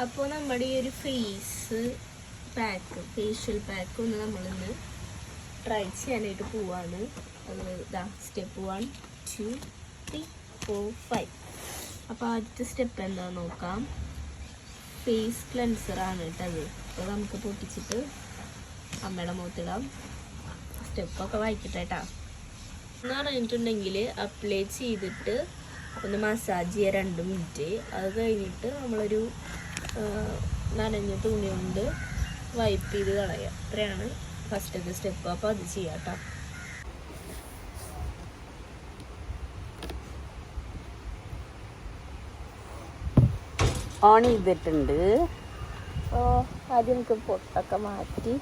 അപ്പോൾ നമ്മുടെ ഈ ഒരു ഫേസ് പാക്ക് ഫേഷ്യൽ പാക്ക് ഒന്ന് നമ്മളിന്ന് ട്രൈ ചെയ്യാനായിട്ട് പോവാണ്. ഇതാ step one two three four five അപ്പോൾ ആദ്യത്തെ സ്റ്റെപ്പ് എന്താണെന്ന് നോക്കാം. ഫേസ് ക്ലെൻസർ ആണ് കേട്ടത് അപ്പോൾ നമുക്ക് പൊട്ടിച്ചിട്ട് അമ്മയുടെ മുഖത്തിടാം. സ്റ്റെപ്പൊക്കെ വായിക്കട്ടെ കേട്ടാ എന്ന് പറഞ്ഞിട്ടുണ്ടെങ്കിൽ അപ്ലൈ ചെയ്തിട്ട് ഒന്ന് മസാജ് ചെയ്യുക രണ്ട് മിനിറ്റ് അത് കഴിഞ്ഞിട്ട് നമ്മളൊരു നനഞ്ഞ തുണി കൊണ്ട് വൈപ്പ് ചെയ്ത് കളയുക അത്രയാണ് ഫസ്റ്റത്തെ സ്റ്റെപ്പ് അപ്പോൾ അത് ചെയ്യാട്ടോ. കേട്ടോ ഓൺ ചെയ്തിട്ടുണ്ട്. അപ്പോൾ ആദ്യം നമുക്ക് പൊട്ടൊക്കെ മാറ്റി.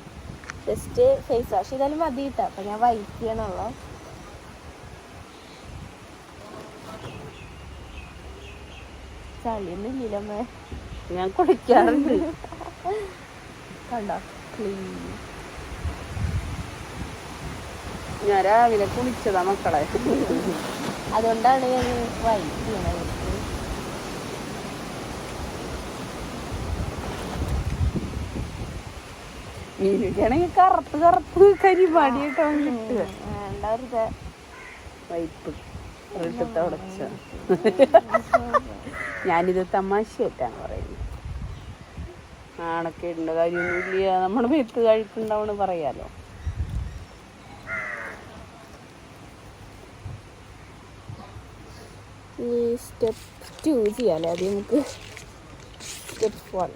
ജസ്റ്റ് ഫേസ് വാഷ് ചെയ്താലും മതി കിട്ടാം അപ്പം ഞാൻ വൈപ്പ് ചെയ്യണമല്ലോ ചളിയൊന്നും ഇല്ലമ്മേ ഞാൻ കുളിക്കാറുണ്ട്. കണ്ടോ? ക്ലീൻ ഞാൻ രാവിലെ കുളിച്ചതാ മക്കളെ. അതുകൊണ്ടാണ് ഞാൻ മീനൊക്കെയാണെങ്കിൽ കറുത്ത് കറുത്ത് കരിപാടി കിട്ടുക വൈപ്പ് ഞാനിത് തമാശയായിട്ടാണ് പറയുന്നത്. ആണൊക്കെ ഉണ്ട് കാര്യമൊന്നുമില്ല നമ്മൾ മെത്ത് കഴിക്കുണ്ടാവണ് പറയാലോ. ഈ സ്റ്റെപ്പ് ടു ചെയ്യാല്ലേ അത് നമുക്ക് സ്റ്റെപ്പ് വൺ.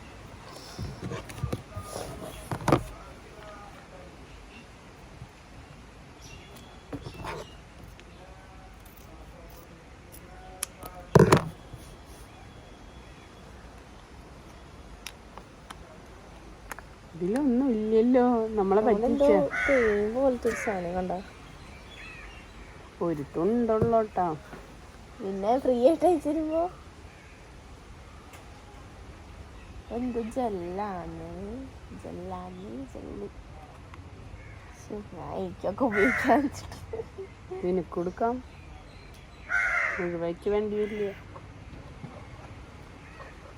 ഇതിലൊന്നും ഇല്ലല്ലോ നമ്മളെ പറ്റിച്ച. പോലത്തെ ഒരു സാധനം കണ്ടോ? പിന്നെ ഫ്രീ ആയിട്ട് അയച്ചിരുമ്പോ എന്ത് ജെല്ലാണ് ജെല്ലാണ് ജെല്ല്. എനിക്കൊക്കെ ഉപയോഗിക്കാൻ നിനക്ക് കൊടുക്കാം മുഴുവയ്ക്ക് വേണ്ടി വരില്ല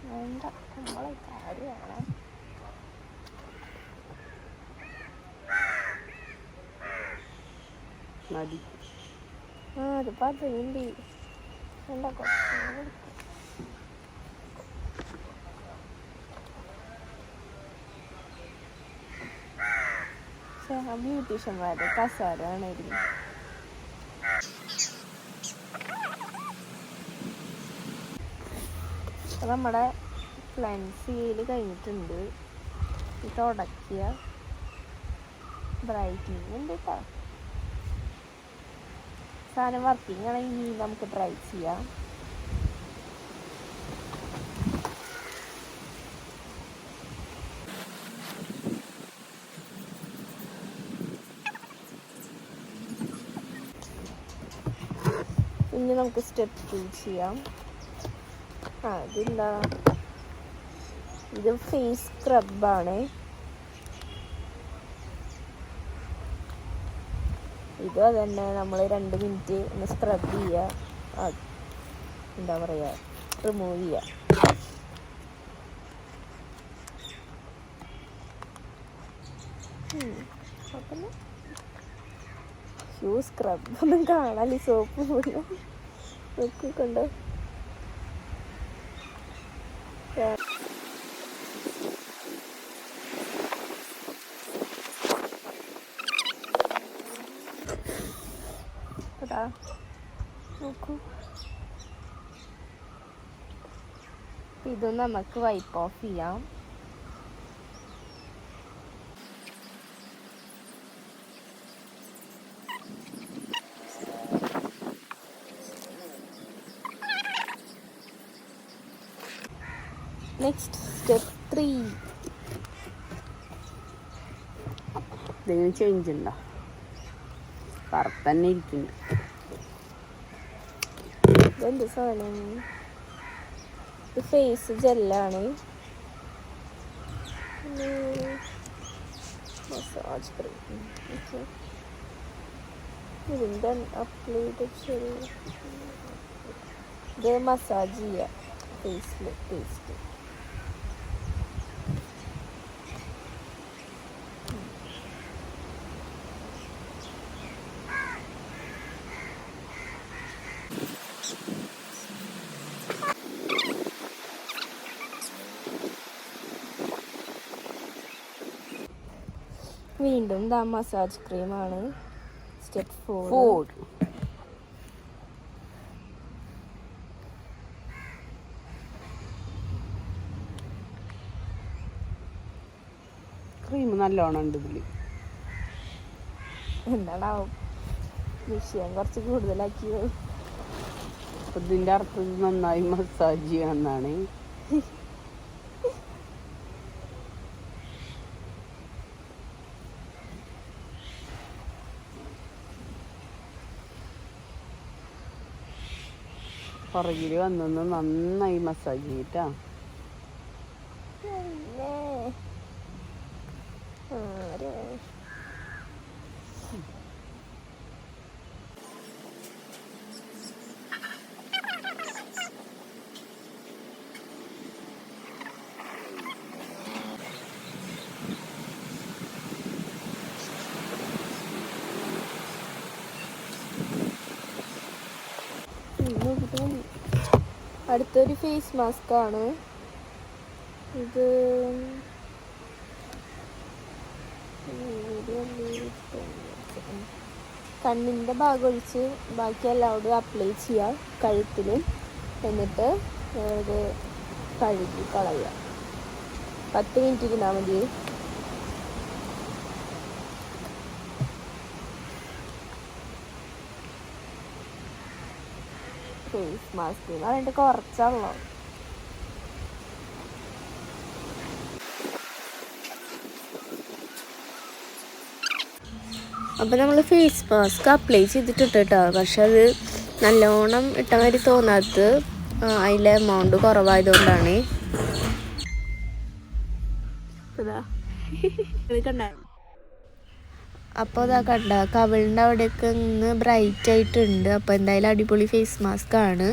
വേണ്ട നമ്മളെ കാര്യമാണ്. മതി. ആ അത് കൊടുക്കാം. പക്ഷേ ആ ബ്യൂട്ടീഷ്യന്മാരുടെ നമ്മുടെ ചെയ്യൽ കഴിഞ്ഞിട്ടുണ്ട്. ഇത് തുടയ്ക്കുക ബ്രൈറ്റനിങ് ഉണ്ട് കേട്ടോ സാധനം വർക്കിംഗ് ആണെങ്കിൽ നമുക്ക് ട്രൈ ചെയ്യാം. ഇനി നമുക്ക് സ്റ്റെപ്പ് ചൂസ് ചെയ്യാം. ഇതെന്താ ഇത് ഫേസ് സ്ക്രബാണ് ഇത് അതന്നെ നമ്മൾ രണ്ട് മിനിറ്റ് ഒന്ന് സ്ക്രബ് ചെയ്യുക എന്താ പറയുക റിമൂവ് ചെയ്യുക ഷൂ സ്ക്രബ് ഒന്നും കാണാൻ സോപ്പ് പോലും. നോക്കി അതാ നോക്കൂ. ഇത് നമുക്ക് വൈപ്പ് ഓഫ് ചെയ്യാം. നെക്സ്റ്റ് സ്റ്റെപ്പ് ത്രീ ചേഞ്ച് ഉണ്ടോ? കറുത്തന്നെ ഇരിക്കുന്നുണ്ട് ഇതെന്ത് സാധനം? ഫേസ് ജെല്ലാണ് മസാജ് ക്രീം ഓക്കെ മസാജ് ചെയ്യുക ഫേസിൽ പേസ്റ്റ് വീണ്ടും ദാ മസാജ് ക്രീമാണ് സ്റ്റെപ്പ് ഫോർ ക്രീം നല്ലോണം ഉണ്ട് ഇതിൽ. എന്താണാവും? വിഷയം കുറച്ച് കൂടുതലാക്കിയോ? ഇതിന്റെ അർത്ഥം നന്നായി മസാജ് ചെയ്യാന്നാണ് പുറകിൽ വന്നൊന്ന് നന്നായി മസാജ് ചെയ്തിട്ടാ പിന്നെ ആരെ? മതി. അടുത്തൊരു ഫേസ് മാസ്ക് ആണ്. ഇത് കണ്ണിന്റെ ഭാഗം ഒഴിച്ച് ബാക്കി എല്ലാവരും അപ്ലൈ ചെയ്യുക കഴുത്തിൽ എന്നിട്ട് ഇത് കഴുകി കളയുക പത്ത് മിനിറ്റ് ഇരുന്നാൽ മതി ഫേസ് മാസ്ക് പറഞ്ഞിട്ട് കുറച്ചുള്ളൂ അപ്പോൾ നമ്മൾ ഫേസ് മാസ്ക് അപ്ലൈ ചെയ്തിട്ടുണ്ട് കേട്ടോ പക്ഷെ അത് നല്ലോണം ഇട്ട മാതിരി തോന്നാത്തത് അതിലെ എമൗണ്ട് കുറവായതുകൊണ്ടാണ്. അപ്പോൾ അതാ കണ്ട കവിളിന്റെ അവിടെയൊക്കെ ഇന്ന് ബ്രൈറ്റ് ആയിട്ടുണ്ട്. അപ്പോൾ എന്തായാലും അടിപൊളി ഫേസ് മാസ്ക് ആണ്.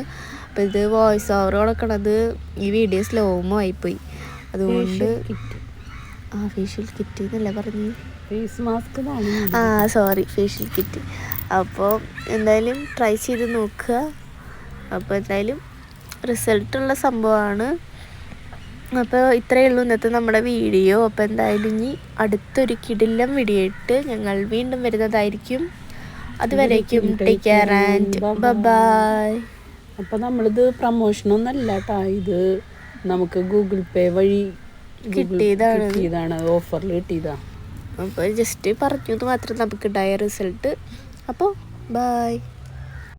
അപ്പോൾ ഇത് വോയിസ് ഓവർ കൊടുക്കണത് ഈ വീഡിയോ സ്ലോമോ ആയിപ്പോയി. അതുകൊണ്ട് ആ ഫേഷ്യൽ കിറ്റ് എന്നല്ല പറഞ്ഞു? Face mask ah sorry facial kit അപ്പോൾ എന്തായാലും ട്രൈ ചെയ്ത് നോക്കുക. അപ്പോൾ എന്തായാലും റിസൾട്ടുള്ള സംഭവമാണ്. അപ്പോൾ ഇത്രയേ ഉള്ളൂ ഇന്നത്തെ നമ്മുടെ വീഡിയോ. അപ്പോൾ എന്തായാലും ഇനി അടുത്തൊരു കിടിലം വീഡിയോ ഇട്ട് ഞങ്ങൾ വീണ്ടും വരുന്നതായിരിക്കും. അതുവരേക്കും ടേക്ക് കെയർ ആൻഡ് ബൈ അപ്പോൾ നമ്മളിത് പ്രമോഷനൊന്നല്ല കേട്ടോ ഇത് നമുക്ക് ഗൂഗിൾ പേ വഴി കിട്ടിയതാണ്. കിട്ടിയതാണ്. ഓഫറിൽ കിട്ടിയതാണ് അപ്പോൾ ജസ്റ്റ് പറഞ്ഞത് മാത്രം നമുക്ക് ഉണ്ടായ റിസൾട്ട് അപ്പോൾ ബൈ